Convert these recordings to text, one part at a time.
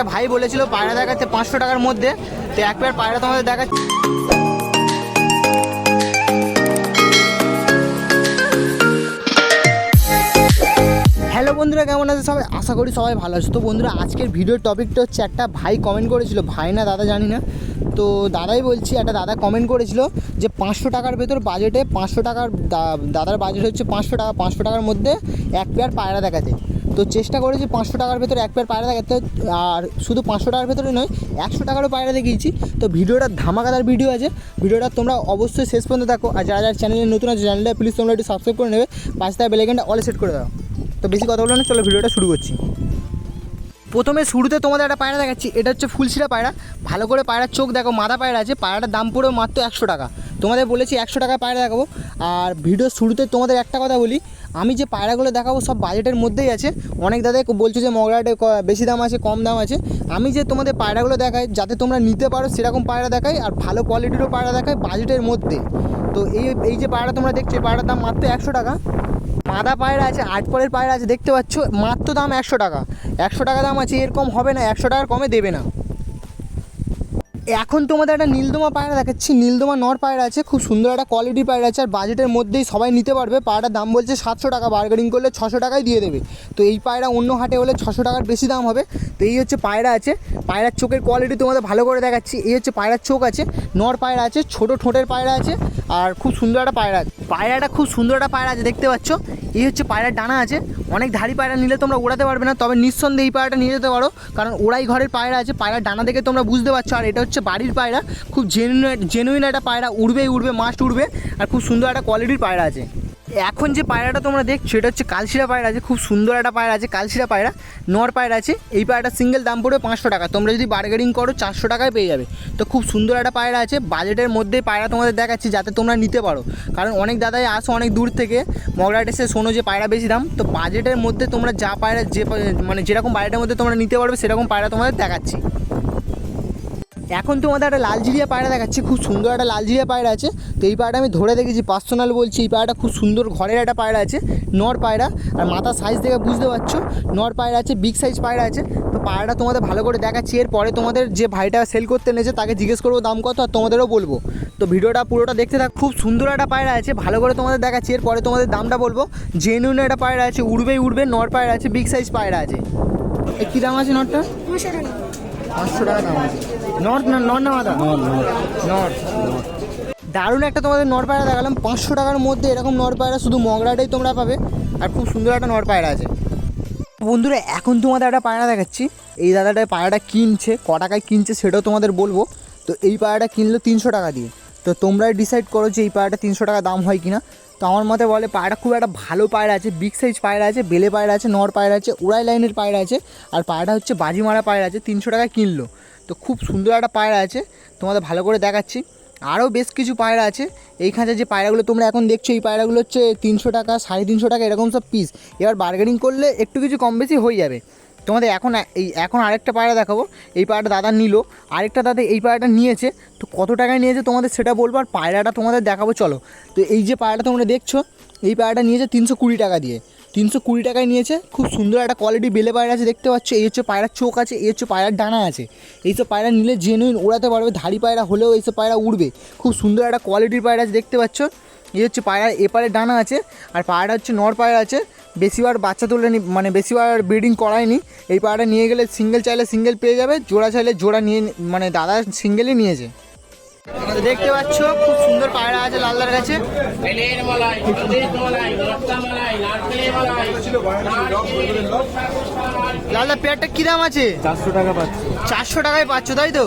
একটা ভাই বলেছিল পায়রা দেখাতে পাঁচশো টাকার মধ্যে, তো এক পেয়ার পায়রা তোমাদের দেখাচ্ছি। হ্যালো বন্ধুরা, কেমন আছে সবাই? আশা করি সবাই ভালো আছে। তো বন্ধুরা, আজকের ভিডিওর টপিকটা হচ্ছে একটা ভাই কমেন্ট করেছিল, ভাই না দাদা জানি না। তো দাদাই বলছি, একটা দাদা কমেন্ট করেছিল যে পাঁচশো টাকার ভেতর বাজেটে পাঁচশো টাকার দাদার বাজেট হচ্ছে পাঁচশো টাকা, পাঁচশো টাকার মধ্যে এক পেয়ার পায়রা দেখাতে তো চেষ্টা করেছি পাঁচশো টাকার ভেতরে এক পেয়ার পায়রা দেখাতে। আর শুধু পাঁচশো টাকার ভেতরে নয়, একশো টাকারও পায়রা দেখিয়েছি। তো ভিডিওটা ধামাকাদার ভিডিও আছে। ভিডিওটা তোমরা অবশ্যই শেষ পর্যন্ত দেখো। আর যারা যারা চ্যানেলে নতুন আছে চ্যানেলটা প্লিজ তোমরা একটু সাবস্ক্রাইব করে নেবে। পাঁচ টাকা বেলাইকেনটা অলে সেট করে দাও। তো বেশি কথা বলব না, চলো ভিডিওটা শুরু করছি। প্রথমে শুরুতে তোমাদের একটা পায়রা দেখাচ্ছি। এটা হচ্ছে ফুলশিরা পায়রা। ভালো করে পায়রার চোখ দেখো, মাদা পায়রা আছে। পায়রাটার দাম পড়েও মাত্র একশো টাকা। তোমাদের বলেছি একশো টাকা পায়রা দেখাবো। আর ভিডিওর শুরুতে তোমাদের একটা কথা বলি, আমি যে পায়রাগুলো দেখাবো সব বাজেটের মধ্যেই আছে। অনেক দাদাই বলছো যে মগরাটে বেশি দাম আছে, কম দাম আছে। আমি যে তোমাদের পায়রাগুলো দেখাই, যাতে তোমরা নিতে পারো সেরকম পায়রা দেখাই আর ভালো কোয়ালিটিরও পায়রা দেখাই বাজেটের মধ্যে। তো এই এই যে পায়রা তোমরা দেখছ পায়রার দাম মাত্র একশো টাকা। মাদা পায়রা আছে, আট পরের পায়রা আছে, দেখতে পাচ্ছ, মাত্র দাম একশো টাকা। একশো টাকা দাম আছে, এরকম হবে না, একশো টাকার কমে দেবে না। এখন তোমাদের একটা নীলদমা পায়রা দেখাচ্ছি। নীলদমা নর পায়রা আছে, খুব সুন্দর একটা কোয়ালিটি পায়রা আছে, আর বাজেটের মধ্যেই সবাই নিতে পারবে। পায়রাটার দাম বলছে সাতশো টাকা বার্গেনিং করলে ছশো টাকায় দিয়ে দেবে। তো এই পায়রা অন্য হাটে হলে ছশো টাকার বেশি দাম হবে। তো এই হচ্ছে পায়রা আছে। পায়রার চোখের কোয়ালিটি তোমাদের ভালো করে দেখাচ্ছি। এই হচ্ছে পায়রার চোখ আছে, নর পায়রা আছে, ছোট ঠোঁটের পায়রা আছে, আর খুব সুন্দর একটা পায়রা আছে। পায়রাটা খুব সুন্দর একটা পায়রা আছে, দেখতে পাচ্ছ? এই হচ্ছে পায়রার ডানা আছে। অনেক ধারী পায়রা নিলে তোমরা ওড়াতে পারবে না, তবে নিঃসন্দেহে এই পায়রাটা নিয়ে যেতে পারো। কারণ ওড়াই ঘরের পায়রা আছে, পায়রার ডানা দেখে তোমরা বুঝতে পারছ। আর এটা হচ্ছে বাড়ির পায়রা। খুব জেনুইন জেনুইন একটা পায়রা, উড়বেই উড়বে মাস্ট উড়বে। আর খুব সুন্দর একটা কোয়ালিটির পায়রা আছে। এখন যে পায়রাটা তোমরা দেখছ, এটা হচ্ছে কালশিরা পায়রা আছে, খুব সুন্দর একটা পায়রা আছে, কালশিরা পায়রা, নর পায়রা আছে, এই পায়রাটা সিঙ্গেল দাম পড়বে পাঁচশো টাকা। তোমরা যদি বার্গেনিং করো, চারশো টাকায় পেয়ে যাবে। তো খুব সুন্দর একটা পায়রা আছে বাজেটের মধ্যে পায়রা তোমাদের দেখাচ্ছি যাতে তোমরা নিতে পারো। কারণ অনেক দাদাই আসো অনেক দূর থেকে মগরাট এসে শোনো যে পায়রা বেশি দাম, তো বাজেটের মধ্যে তোমরা যা পায়রা যে মানে যেরকম বাজেটের মধ্যে তোমরা নিতে পারবে, সেরকম পায়রা তোমাদের দেখাচ্ছি। এখন তোমাদের একটা লালজিরিয়া পায়রা দেখাচ্ছি খুব সুন্দর একটা লালজিরিয়া পায়রা আছে। তো এই পায়রাটা আমি ধরে দেখেছি পার্সোনাল বলছি এই পায়রাটা খুব সুন্দর ঘরের একটা পায়রা আছে নর পায়রা। আর মাথার সাইজ দেখে বুঝতে পারছ নর পায়রা আছে বিগ সাইজ পায়রা আছে। তো পায়রাটা তোমাদের ভালো করে দেখাচ্ছি এরপরে তোমাদের যে ভাইটা সেল করতে নিয়েছে তাকে জিজ্ঞেস করব দাম কত আর তোমাদেরও বলব। তো ভিডিওটা পুরোটা দেখতে থাক খুব সুন্দর একটা পায়রা আছে ভালো করে তোমাদের দেখাচ্ছি এরপরে তোমাদের দামটা বলব। জেনুইন একটা পায়রা আছে উড়বেই উড়বে নর পায়রা আছে বিগ সাইজ পায়রা আছে। কী দাম আছে নরটা পাঁচশো টাকা দাম আছে। নর্থ না নর না মাদা নর্থ দারুণ একটা তোমাদের নর পায়রা দেখালাম। পাঁচশো টাকার মধ্যে এরকম নর পায়রা শুধু মগরাটাই তোমরা পাবে আর খুব সুন্দর একটা নর পায়রা আছে। বন্ধুরা এখন তোমাদের একটা পায়রা দেখাচ্ছি। এই দাদাটা পায়রাটা কিনছে ক টাকায় কিনছে সেটাও তোমাদের বলব। তো এই পায়রাটা কিনলো তিনশো টাকা দিয়ে। তো তোমরাই ডিসাইড করো যে এই পায়রাটা তিনশো টাকা দাম হয় কিনা। তো আমার মতে বলে পায়রাটা খুব একটা ভালো পায়রা আছে বিগ সাইজ পায়রা আছে বেলে পায়রা আছে নর পায়রা আছে উড়াই লাইনের পায়রা আছে আর পায়রাটা হচ্ছে বাজি মারা পায়রা আছে তিনশো টাকায় কিনলো। তো খুব সুন্দর একটা পায়রা আছে, তোমাদের ভালো করে দেখাচ্ছি। আরও বেশ কিছু পায়রা আছে এইখানে যে পায়রাগুলো তোমরা এখন দেখছ, এই পায়রাগুলো হচ্ছে তিনশো টাকা, সাড়ে তিনশো টাকা, এরকম সব পিস এবার বার্গেনিং করলে একটু কিছু কম বেশি হয়ে যাবে। তোমাদের এখন এই এখন আরেকটা পায়রা দেখাবো, এই পায়রাটা দাদা নিল, আরেকটা দাদা এই পায়রাটা নিয়েছে, তো কত টাকায় নিয়েছে তোমাদের সেটা বলব, আর পায়রাটা তোমাদের দেখাবো, চলো। তো এই যে পায়রাটা তোমরা দেখছ এই পায়রাটা নিয়েছে তিনশো কুড়ি টাকা দিয়ে। তিনশো কুড়ি টাকায় নিয়েছে, খুব সুন্দর একটা কোয়ালিটি বেলে পায়রা আছে, দেখতে পাচ্ছ? এই হচ্ছে পায়রার চোখ আছে, এই হচ্ছে পায়রার ডানা আছে। এইসব পায়রা নিলে জেনুইন ওড়াতে পারবে, ধাড়ি পায়রা হলেও এইসব পায়রা উড়বে। খুব সুন্দর একটা কোয়ালিটির পায়রা আছে, দেখতে পাচ্ছ? এই হচ্ছে পায়রার এপারে ডানা আছে, আর পায়রা হচ্ছে নর পায়রা আছে। বেশিবার বাচ্চা তুলেনি মানে বেশিবার ব্রিডিং করায়নি। এই পায়রাটা নিয়ে গেলে সিঙ্গেল চাইলে সিঙ্গেল পেয়ে যাবে, জোড়া চাইলে জোড়া নিয়ে মানে দাদা সিঙ্গেলই নিয়েছে। দেখতে পাচ্ছ খুব সুন্দর পায়রা আছে লালদার কাছে। লালদা পেয়ারটা কী দাম আছে? চারশো টাকা পাচ্ছি। চারশো টাকায় পাচ্ছ তাই তো?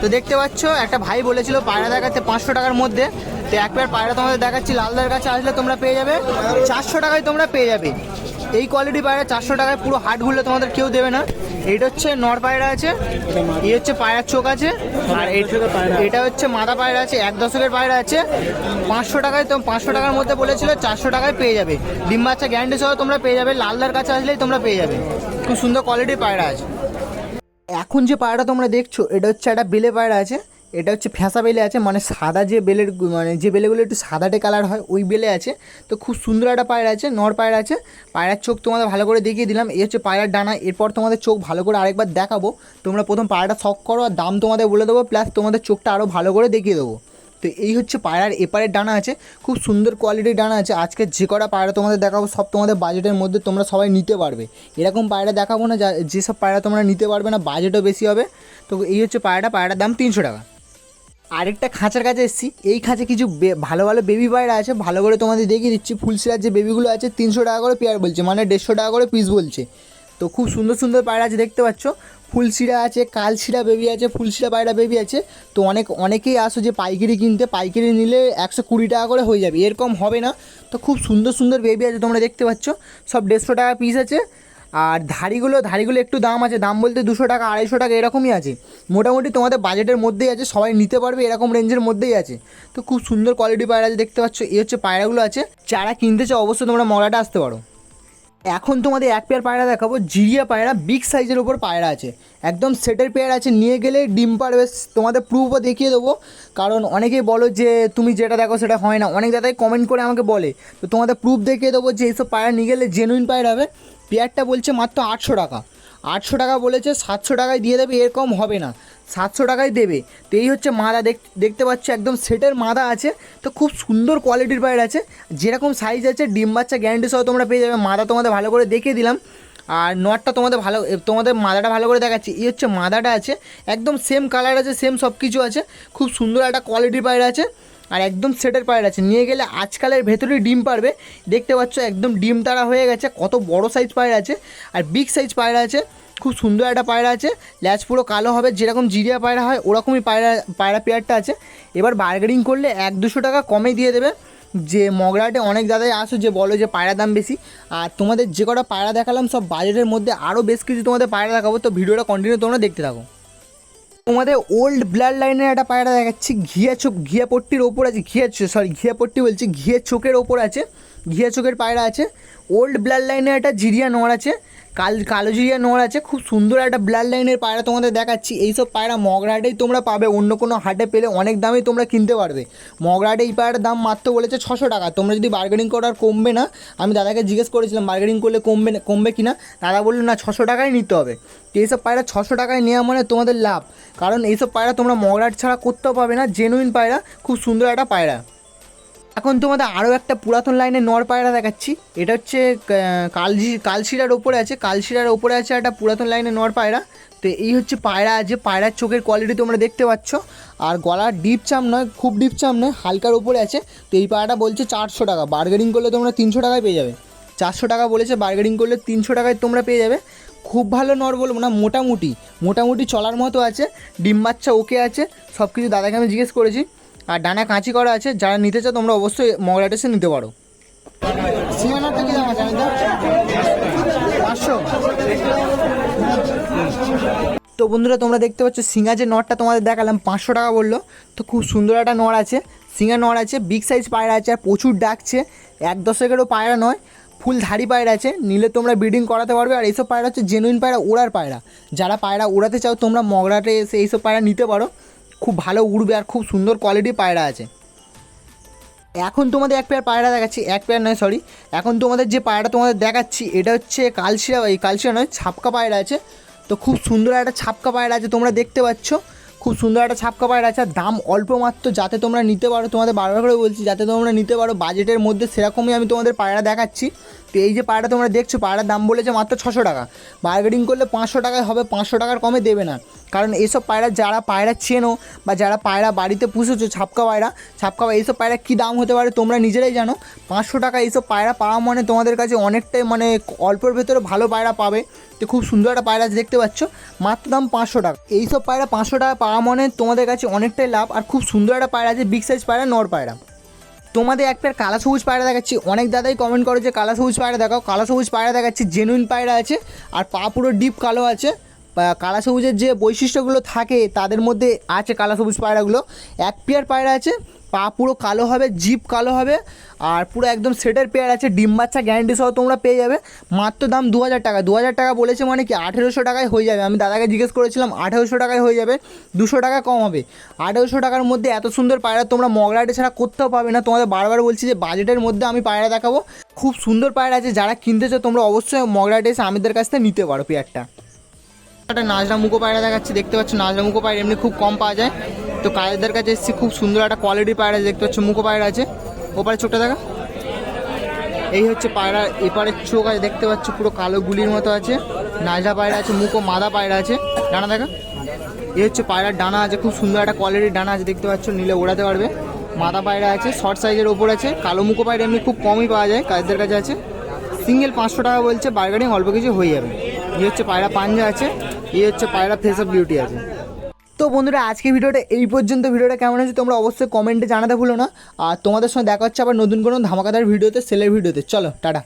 তো দেখতে পাচ্ছ একটা ভাই বলেছিল পায়রা দেখাতে পাঁচশো টাকার মধ্যে। তো এক পেয়ার পায়রা তোমাদের দেখাচ্ছি লালদার কাছে আসলে তোমরা পেয়ে যাবে। চারশো টাকায় তোমরা পেয়ে যাবে। এই কোয়ালিটি পায়রা চারশো টাকায় পুরো হাট ঘুরলে তোমাদের কেউ দেবে না। এটা হচ্ছে নর পায়রা আছে, এই হচ্ছে পায়রার চোখ আছে, আর এটা- হচ্ছে মাদা পায়রা আছে, এক দশকের পায়রা আছে। পাঁচশো টাকায় তো পাঁচশো টাকার মধ্যে বলেছিল, চারশো টাকায় পেয়ে যাবে। ডিম বাচ্চা গ্যারান্টি সহ তোমরা পেয়ে যাবে লালদার কাছে আসলেই তোমরা পেয়ে যাবে। খুব সুন্দর কোয়ালিটির পায়রা আছে। এখন যে পায়রাটা তোমরা দেখছ, এটা হচ্ছে একটা বিলে পায়রা আছে। এটা হচ্ছে ফ্যাঁসা বেলে আছে মানে সাদা যে বেলের মানে যে বেলেগুলো একটু সাদাটে কালার হয়, ওই বেলে আছে। তো খুব সুন্দর একটা পায়রা আছে, নর পায়রা আছে। পায়রার চোখ তোমাদের ভালো করে দেখিয়ে দিলাম, এই হচ্ছে পায়রার ডানা। এরপর তোমাদের চোখ ভালো করে আরেকবার দেখাবো। তোমরা প্রথম পায়রাটা শখ করো, আর দাম তোমাদের বলে দেবো, প্লাস তোমাদের চোখটা আরও ভালো করে দেখিয়ে দেবো। তো এই হচ্ছে পায়রার এপারের ডানা আছে, খুব সুন্দর কোয়ালিটির ডানা আছে। আজকে যে কটা পায়রা তোমাদের দেখাবো, সব তোমাদের বাজেটের মধ্যে তোমরা সবাই নিতে পারবে। এরকম পায়রা দেখাবো না যেসব পায়রা তোমরা নিতে পারবে না বাজেটও বেশি হবে। তো এই হচ্ছে পায়রাটা, পায়রার দাম তিনশো টাকা। আরেকটা খাঁচার কাছে এসেছি। এই খাঁচে কিছু ভালো ভালো বেবি পায়রা আছে, ভালো করে তোমাদের দেখিয়ে দিচ্ছি। ফুলসিরার যে বেবিগুলো আছে, তিনশো টাকা করে পেয়ার বলছে মানে দেড়শো টাকা করে পিস বলছে। তো খুব সুন্দর সুন্দর পায়রা আছে, দেখতে পাচ্ছ? ফুলশিরা আছে কালশিরা বেবি আছে ফুলশিরা পায়রা বেবি আছে। তো অনেক, অনেকেই আসো যে পাইকারি কিনতে, পাইকারি নিলে একশো কুড়ি টাকা করে হয়ে যাবে, এরকম হবে না। তো খুব সুন্দর সুন্দর বেবি আছে, তোমরা দেখতে পাচ্ছ। সব দেড়শো টাকা পিস আছে। আর ধাড়িগুলো ধাড়িগুলো একটু দাম আছে, দাম বলতে দুশো টাকা, আড়াইশো টাকা, এরকমই আছে। মোটামুটি তোমাদের বাজেটের মধ্যেই আছে, সবাই নিতে পারবে এরকম রেঞ্জের মধ্যেই আছে। তো খুব সুন্দর কোয়ালিটি পায়রা আছে, দেখতে পাচ্ছ, এই হচ্ছে পায়রাগুলো আছে। যারা কিনতে চাও, অবশ্যই তোমরা মরাটা আসতে পারো। এখন তোমাদের এক পেয়ার পায়রা দেখাবো, জিরিয়া পায়রা বিগ সাইজের ওপর পায়রা আছে। একদম সেটের পেয়ার আছে, নিয়ে গেলে ডিম পারবে তোমাদের প্রুফও দেখিয়ে দেবো। কারণ অনেকেই বলো যে, তুমি যেটা দেখো, সেটা হয় না। অনেক দাদাই কমেন্ট করে আমাকে বলে। তো তোমাদের প্রুফ দেখিয়ে দেবো যে, এইসব পায়রা নিয়ে গেলে জেনুইন পায়রা হবে। পেয়ারটা বলছে মাত্র আটশো টাকা। আটশো টাকা বলেছে, সাতশো টাকায় দিয়ে দেবে, এরকম হবে না। সাতশো টাকায় দেবে। তো এই হচ্ছে মাদা দেখতে পাচ্ছ একদম সেটের মাদা আছে। তো খুব সুন্দর কোয়ালিটির পায়রা আছে। যেরকম সাইজ আছে, ডিম বাচ্চা গ্যারান্টি সহ তোমরা পেয়ে যাবে। মাদা তোমাদের ভালো করে দেখিয়ে দিলাম। আর নটটা তোমাদের ভালো তোমাদের মাদাটা ভালো করে দেখাচ্ছি। এই হচ্ছে মাদাটা আছে। একদম সেম কালার আছে সেম সব কিছু আছে। খুব সুন্দর একটা কোয়ালিটির পায়রা আছে। আর একদম সেটের পায়রা আছে। নিয়ে গেলে আজকালের ভেতরে ডিম পারবে। দেখতে পাচ্ছ একদম ডিম তারা হয়ে গেছে। কত বড় সাইজ পায়রা আছে আর বিগ সাইজ পায়রা আছে। খুব সুন্দর একটা পায়রা আছে। ল্যাচ পুরো কালো হবে, যেরকম জিরিয়া পায়রা হয়, ওরকমই পায়রা পায়রা পেয়ারটা আছে। এবার বার্গেনিং করলে এক দুশো টাকা কমে দিয়ে দেবে। যে মগরাটে অনেক দাদাই আসো, যে বলো যে পায়রা দাম বেশি। আর তোমাদের যে কটা পায়রা দেখালাম, সব বাজেটের মধ্যে আরও বেশ কিছু তোমাদের পায়রা দেখাবো। তো ভিডিওটা কন্টিনিউ তোমরা দেখতে থাকো। তোমাদের ওল্ড ব্লাড লাইনের একটা পায়রা দেখাচ্ছি, ঘিয়া চোখ, ঘিয়া পট্টির ওপর আছে, ঘিয়া সরি ঘিয়া পট্টি বলছি, ঘিয়া চোখের ওপর আছে, ঘিয়া চোখের পায়রা আছে ওল্ড ব্লাড লাইনের একটা জিরিয়া নড় আছে কাল কালো জিরিয়া নড় আছে, খুব সুন্দর একটা ব্লাড লাইনের পায়রা তোমাদের দেখাচ্ছি। এইসব পায়রা মগরাহাটেই তোমরা পাবে, অন্য কোনো হাটে পেলে অনেক দামেই তোমরা কিনতে পারবে। মগরাহাটে এই পায়রার দাম মাত্র বলেছে ছশো টাকা। তোমরা যদি বার্গেনিং করার কমবে না, আমি দাদাকে জিজ্ঞেস করেছিলাম বার্গেনিং করলে কমবে না, কমবে কি না দাদা বলল, না, ছশো টাকাই নিতে হবে। তো এইসব পায়রা ছশো টাকায় নেওয়া মানে তোমাদের লাভ। কারণ এইসব পায়রা তোমরা মগরাট ছাড়া করতেও পাবে না জেনুইন পায়রা, খুব সুন্দর একটা পায়রা। এখন তোমাদের আরও একটা পুরাতন লাইনের নর পায়রা দেখাচ্ছি। এটা হচ্ছে কালজি, কালশিরার ওপরে আছে। কালশিরার ওপরে আছে একটা পুরাতন লাইনের নর পায়রা। তো এই হচ্ছে পায়রা আছে। পায়রার চোখের কোয়ালিটি তোমরা দেখতে পাচ্ছ। আর গলার ডিপ চাম নয়, খুব ডিপ চাম নয়, হালকার ওপরে আছে। তো এই পায়রাটা বলছে চারশো টাকা। বার্গেনিং করলে তোমরা তিনশো টাকায় পেয়ে যাবে। চারশো টাকা বলেছে বার্গেনিং করলে তিনশো টাকায় তোমরা পেয়ে যাবে। খুব ভালো নর বলব না, মোটামুটি মোটামুটি চলার মতো আছে। ডিম বাচ্চা ওকে আছে। সব কিছু দাদাকে আমি জিজ্ঞেস করেছি। আর ডানা কাঁচি করা আছে যারা নিতে চাও তোমরা অবশ্যই মগরাট এসে নিতে পারো। সিমানারটা কি দাম আছে পাঁচশো। তো বন্ধুরা তোমরা দেখতে পাচ্ছ সিঙ্গা যে নটটা তোমাদের দেখালাম পাঁচশো টাকা বলল। তো খুব সুন্দর একটা নড় আছে সিঙ্গা নড় আছে বিগ সাইজ পায়রা আছে আর প্রচুর ডাকছে এক দশকেরও পায়রা নয় ফুল ধাড়ি পায়রা আছে। নিলে তোমরা ব্রিডিং করাতে পারবে আর এইসব পায়রা হচ্ছে জেনুইন পায়রা ওড়ার পায়রা। যারা পায়রা ওড়াতে চাও তোমরা মগরাটে এসে এইসব পায়রা নিতে পারো। খুব ভালো উড়বে আর খুব সুন্দর কোয়ালিটির পায়রা আছে। এখন তোমাদের এক পেয়ার পায়রা দেখাচ্ছি, এক পেয়ার নয় সরি এখন তোমাদের যে পায়রা তোমাদের দেখাচ্ছি, এটা হচ্ছে কালশিরা, এই কালশিরা নয়, ছাপকা পায়রা আছে। তো খুব সুন্দর একটা ছাপকা পায়রা আছে, তোমরা দেখতে পাচ্ছ। খুব সুন্দর একটা ছাপকা পায়রা আছে, আর দাম অল্প মাত্র, যাতে তোমরা নিতে পারো, তোমাদের বারবার করে বলছি, যাতে তোমরা নিতে পারো বাজেটের মধ্যে সেরকমই আমি তোমাদের পায়রা দেখাচ্ছি। তো এই যে পায়রা তোমরা দেখছ পায়রার দাম বলেছে মাত্র ছশো টাকা। বার্গেনিং করলে পাঁচশো টাকায় হবে, পাঁচশো টাকার কমে দেবে না। কারণ এইসব পায়রা যারা পায়রা চেনো বা যারা পায়রা বাড়িতে পুষেছো, ছাপকা পায়রা ছাপকা পায়রা, এইসব পায়রা কী দাম হতে পারে তোমরা নিজেরাই জানো। পাঁচশো টাকা এইসব পায়রা পাওয়া মানে তোমাদের কাছে অনেকটাই মানে অল্পের ভেতরে ভালো পায়রা পাবে। তো খুব সুন্দর একটা পায়রা দেখতে পাচ্ছ। মাত্র দাম পাঁচশো টাকা। এইসব পায়রা পাঁচশো টাকা পাওয়া মানে তোমাদের কাছে অনেকটাই লাভ। আর খুব সুন্দর একটা পায়রা আছে বিগ সাইজ পায়রা, নর পায়রা। তোমাদের এক পেয়ার কালা সবুজ পায়রা দেখাচ্ছি। অনেক দাদাই কমেন্ট করে যে কালা সবুজ পায়রা দেখাও। কালা সবুজ পায়রা দেখাচ্ছি জেনুইন পায়রা আছে, আর পা পুরো ডিপ কালো আছে। কালা সবুজের যে বৈশিষ্ট্যগুলো থাকে, তাদের মধ্যে আছে কালা সবুজ পায়রাগুলো। এক পেয়ার পায়রা আছে পা পুরো কালো হবে জিপ কালো হবে, আর পুরো একদম সেটের পেয়ার আছে, ডিম বাচ্চা গ্যারান্টি সহ তোমরা পেয়ে যাবে। মাত্র দাম দু হাজার টাকা। দু হাজার টাকা বলেছে মানে কি, আঠেরোশো টাকায় হয়ে যাবে। আমি দাদাকে জিজ্ঞেস করেছিলাম, আঠেরোশো টাকায় হয়ে যাবে, দুশো টাকা কম হবে। আঠেরোশো টাকার মধ্যে এত সুন্দর পায়রা তোমরা মগরাটে ছাড়া করতেও পাবে না। তোমাদের বারবার বলছি যে বাজেটের মধ্যে আমি পায়রা দেখাবো। খুব সুন্দর পায়রা আছে। যারা কিনতেছো, তোমরা অবশ্যই মগরাটে এসে আমিদের কাছ থেকে নিতে পারো পেয়ারটা। একটা নাজরা মুখো পায়রা দেখাচ্ছি, দেখতে পাচ্ছ? নাজরা মুখো পায়রা এমনি খুব কম পাওয়া যায়। তো কাজের কাছে এসেছি, খুব সুন্দর একটা কোয়ালিটি পায়রা দেখতে পাচ্ছ মুখো পায়রা আছে। ওপারে চোখটা দেখা। এই হচ্ছে পায়রা এপারের চোখ আছে, দেখতে পাচ্ছ পুরো কালো গুলির মতো আছে। নাজরা পায়রা আছে, মুখো মাদা পায়রা আছে। ডানা দেখা। এই হচ্ছে পায়রার ডানা আছে, খুব সুন্দর একটা কোয়ালিটির ডানা আছে, দেখতে পাচ্ছ, নিলে ওড়াতে পারবে। মাদা পায়রা আছে শর্ট সাইজের ওপর আছে। কালো মুখো পায়রা এমনি খুব কমই পাওয়া যায় কাজদের কাছে আছে। সিঙ্গেল পাঁচশো টাকা বলছে বার্গারিং অল্প কিছু হয়ে যাবে। এই হচ্ছে পায়রা পাঞ্জা আছে, এই হচ্ছে পায়রা ফেস অফ বিউটি আছে। তো বন্ধুরা, আজকে ভিডিওটা এই পর্যন্ত। ভিডিওটা কেমন হয়েছে তোমরা অবশ্যই কমেন্টে জানাতে ভুলো না। আর তোমাদের সঙ্গে দেখা হচ্ছে আবার নতুন কোনো ধামাকাদার ভিডিওতে, সেলের ভিডিওতে। চলো, টাটা।